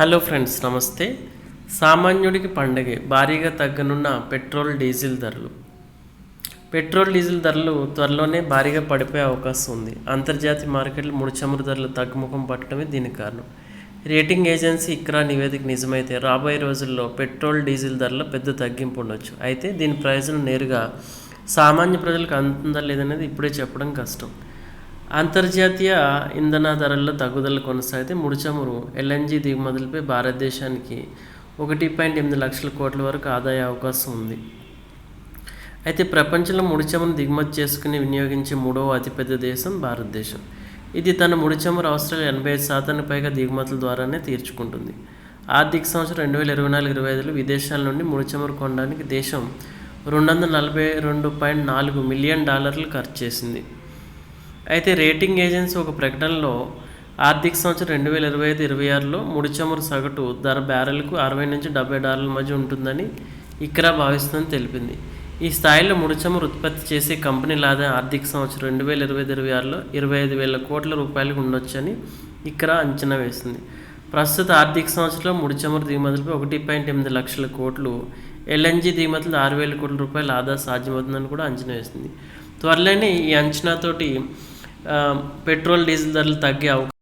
Hello friends నమస్తే. సామాన్యుడికి పండగే భారీగా తగ్గనున్న పెట్రోల్ డీజిల్ ధరలు. పెట్రోల్ డీజిల్ ధరలు త్వరలోనే భారీగా పడిపోయే అవకాశం ఉంది. అంతర్జాతీయ మార్కెట్లు ముడి చమురు ధరలు తగ్గుముఖం పట్టడమే దీనికి కారణం. రేటింగ్ ఏజెన్సీ ఇక్రా నివేదిక నిజమైతే రాబోయే రోజుల్లో పెట్రోల్ డీజిల్ ధరల పెద్ద తగ్గింపు ఉండొచ్చు. అయితే దీని ప్రయోజనం నేరుగా సామాన్య ప్రజలకు అందలేదనేది లేదనేది ఇప్పుడే చెప్పడం కష్టం. అంతర్జాతీయ ఇంధన ధరల్లో తగ్గుదల కొనసాగితే ముడిచమురు ఎల్ఎన్జి దిగుమతులపై భారతదేశానికి ఒకటి పాయింట్ ఎనిమిది లక్షల కోట్ల వరకు ఆదాయ అవకాశం ఉంది. అయితే ప్రపంచంలో ముడిచమును దిగుమతి చేసుకుని వినియోగించే మూడవ అతిపెద్ద దేశం భారతదేశం. ఇది తన ముడి చమురు అవసరాలు ఎనభై ఐదు శాతానికి పైగా దిగుమతుల ద్వారానే తీర్చుకుంటుంది. ఆర్థిక సంవత్సరం రెండు వేల ఇరవై నాలుగు ఇరవై ఐదులో విదేశాల నుండి ముడిచమురు కొనడానికి దేశం రెండు వందల నలభై రెండు పాయింట్ నాలుగు మిలియన్ డాలర్లు ఖర్చు చేసింది. అయితే రేటింగ్ ఏజెన్సీ ఒక ప్రకటనలో ఆర్థిక సంవత్సరం రెండు వేల ఇరవై ఐదు ఇరవై ఆరులో ముడి చమురు సగటు ధర బ్యారెల్కు అరవై నుంచి డెబ్బై డాలర్ల మధ్య ఉంటుందని ఇక్రా భావిస్తుందని తెలిపింది. ఈ స్థాయిలో ముడి చమురు ఉత్పత్తి చేసే కంపెనీల ఆదాయం ఆర్థిక సంవత్సరం రెండు వేల ఇరవై ఐదు ఇరవై ఆరులో ఇరవై ఐదు వేల కోట్ల రూపాయలకు ఉండొచ్చని ఇక్రా అంచనా వేసింది. ప్రస్తుత ఆర్థిక సంవత్సరంలో ముడి చమురు దిగుమతులపై ఒకటి పాయింట్ ఎనిమిది లక్షల కోట్లు ఎల్ఎన్జి దిగుమతులు ఆరు వేల కోట్ల రూపాయల ఆదా సాధ్యమవుతుందని కూడా అంచనా వేసింది. త్వరలోనే ఈ అంచనాతోటి ఆ, పెట్రోల్ డీజిల్ ధరలు తగ్గే అవకాశం